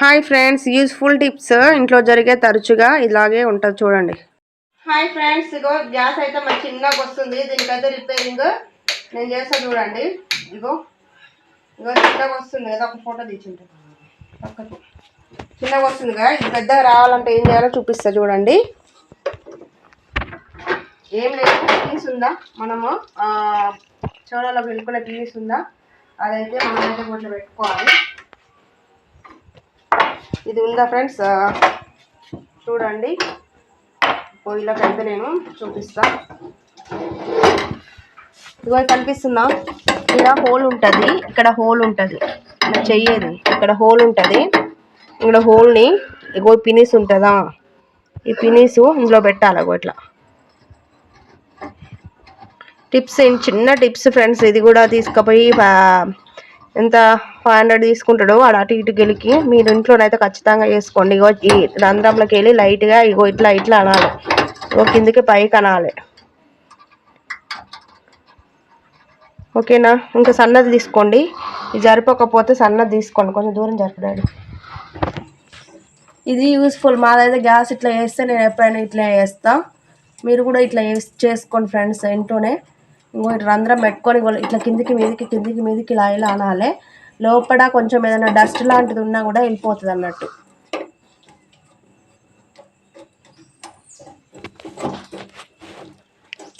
Hi friends useful tips ఇంట్లో జరిగే తరచుగా ఇలాగే ఉంటుంది చూడండి. హాయ్ ఫ్రెండ్స్ ఇగో గ్యాస్ అయితే మంచి చిన్నగా వస్తుంది. దీనికైతే రిపేరింగ్ నేను చేస్తా చూడండి. ఇగో ఇగో చిన్నగా వస్తుంది కదా ఒక ఫోటో తీసింటే పక్కకు. చిన్నగా వస్తుంది కదా ఇది పెద్దగా రావాలంటే ఏం చేయాలో చూపిస్తా చూడండి. ఏం లేదు పీస్ ఉందా? మనము చోడలో వెళ్ళుకునే పీస్ ఉందా? అదైతే మనం అయితే కొంచెం పెట్టుకోవాలి. ఇది ఉందా ఫ్రెండ్స్? చూడండి. పొయ్యిలోకి అయితే నేను చూపిస్తా. ఇదిగో కనిపిస్తుందా? ఇలా హోల్ ఉంటుంది. ఇక్కడ హోల్ ఉంటుంది. చెయ్యేది. ఇక్కడ హోల్ ఉంటుంది. ఇక్కడ హోల్ని ఇగో పినీస్ ఉంటుందా? ఈ పినీసు ఇందులో పెట్టాలి ఇట్లా. టిప్స్ చిన్న టిప్స్ ఫ్రెండ్స్. ఇది కూడా తీసుకుపోయి ఎంత ఫైవ్ హండ్రెడ్ తీసుకుంటాడో వాడు అటు ఇటు గెలికి మీరు ఇంట్లోనైతే ఖచ్చితంగా చేసుకోండి. ఇగో ఈ రంధ్రంలోకి వెళ్ళి లైట్గా ఇగో ఇట్లా ఇట్లా అనాలి. ఇగో కిందికి పైకి అనాలి. ఓకేనా? ఇంకా సన్నది తీసుకోండి. ఇది సన్నది తీసుకోండి. కొంచెం దూరం జరపడాడు ఇది యూస్ఫుల్ మాదైతే గ్యాస్ ఇట్లా వేస్తే నేను ఎప్పుడైనా ఇట్లా వేస్తా మీరు కూడా ఇట్లా చేసుకోండి ఫ్రెండ్స్ ఇంట్లోనే. ఇంకో రంధ్రం పెట్టుకొని ఇట్లా కిందికి మీదికి కిందికి మీదికి ఇలా ఇలా అనాలి. లోపల కొంచెం ఏదైనా డస్ట్ లాంటిది ఉన్నా కూడా వెళ్ళిపోతుంది అన్నట్టు.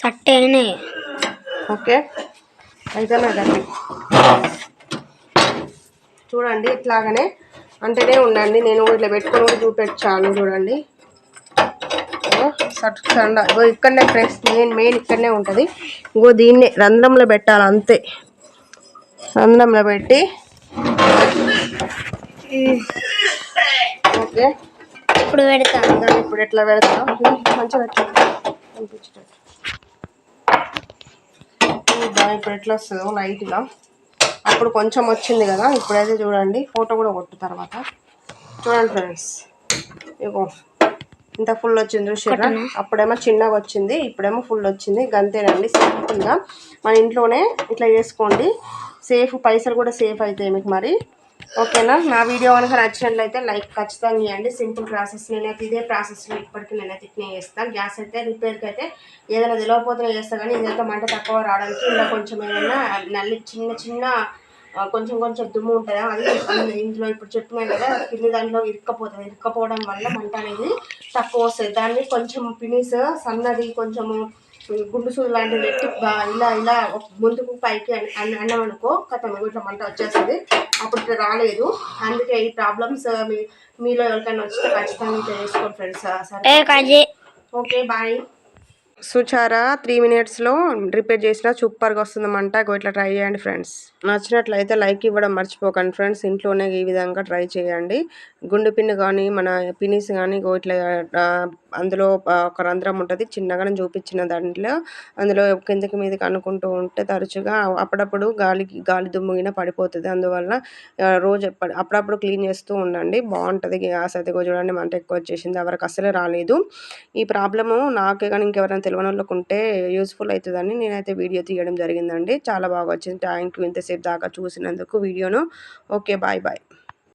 కట్టేనే ఓకే. అయితే కట్టి. చూడండి ఇట్లాగనే అంటేనే ఉండండి. నేను ఇట్లా పెట్టుకొని చూపెట్టాను సండ ఇగో ఇక్కడనే ఫ్రెండ్స్ మెయిన్ మెయిన్ ఇక్కడనే ఉంటుంది. ఇంకో దీన్ని రంధ్రంలో పెట్టాలి అంతే. రంధ్రంలో పెట్టి. ఓకే. ఇప్పుడు పెడతాను ఇప్పుడు ఎట్లా పెడతాం? మంచిగా ఇప్పుడు ఎట్లా వస్తుందో లైట్గా. అప్పుడు కొంచెం వచ్చింది కదా ఇప్పుడైతే చూడండి. ఫోటో కూడా కొట్టు తర్వాత. చూడండి ఫ్రెండ్స్. ఇగో ఇంత ఫుల్ వచ్చింది చూసారా అప్పుడేమో చిన్నగా వచ్చింది ఇప్పుడేమో ఫుల్ వచ్చింది. గంతేనండి సింపుల్గా. మన ఇంట్లోనే ఇట్లా చేసుకోండి. సేఫ్ పైసలు కూడా సేఫ్ అవుతాయి మీకు మరి. ఓకేనా? నా వీడియో కనుక నచ్చినట్లయితే లైక్ ఖచ్చితంగా ఇవ్వండి సింపుల్ ప్రాసెస్ నేనైతే ఇదే ప్రాసెస్లో ఇప్పటికీ నేనైతే ఇట్నే చేస్తాను గ్యాస్ అయితే రిపేర్కి అయితే ఏదైనా తెలియకపోతే చేస్తాను కానీ ఇదైతే మంట తక్కువ రావడానికి ఇలా కొంచెం ఏదైనా నల్లి చిన్న చిన్న కొంచెం కొంచెం దుమ్ము ఉంటుందా అది ఇందులో ఇప్పుడు చెప్పినా కదా కింది దాంట్లో ఇరుక్కపోతుంది ఇరుక్కపోవడం వల్ల మంట అనేది తక్కువ వస్తుంది. దాన్ని కొంచెం పినిస్ సన్నది కొంచెము గుండు సూది లాంటివి పెట్టి ఇలా ఇలా ముందుకు పైకి అన్నం అనుకో కథ. ఇట్లా మంట వచ్చేస్తుంది. అప్పుడు ఇట్లా రాలేదు. అందుకే ఈ ప్రాబ్లమ్స్ మీ మీలో ఎవరికైనా వస్తే ఖచ్చితంగా చేసుకోండి ఫ్రెండ్స్. Okay bye. సుచారా త్రీ మినిట్స్లో రిపేర్ చేసిన సూపర్గా వస్తుందన్నమాట ఇట్లా ట్రై చేయండి ఫ్రెండ్స్ నచ్చినట్లయితే లైక్ ఇవ్వడం మర్చిపోకండి ఫ్రెండ్స్ ఇంట్లోనే ఈ విధంగా ట్రై చేయండి. గుండు పిన్ను కానీ మన పినీస్ కానీ ఇట్లా అందులో ఒక రంధ్రం ఉంటుంది. చిన్నగానే చూపించిన దాంట్లో. అందులో కిందకి మీదకి అనుకుంటూ ఉంటే తరచుగా అప్పుడప్పుడు గాలికి గాలి దుమ్ముగిన పడిపోతుంది. అందువల్ల రోజు అప్పుడప్పుడు క్లీన్ చేస్తూ ఉండండి. బాగుంటుంది గ్యాస్ అయితే. చూడండి మంట ఎక్కువ వచ్చేసింది. ఎవరికి అసలే రాలేదు. ఈ ప్రాబ్లము నాకే కానీ ఇంకెవరైనా తెలియని వాళ్ళకు ఉంటే యూస్ఫుల్ అవుతుందని నేనైతే వీడియో తీయడం జరిగిందండి. చాలా బాగా వచ్చింది. థ్యాంక్ యూ ఇంతసేపు దాకా చూసినందుకు వీడియోను. Okay bye bye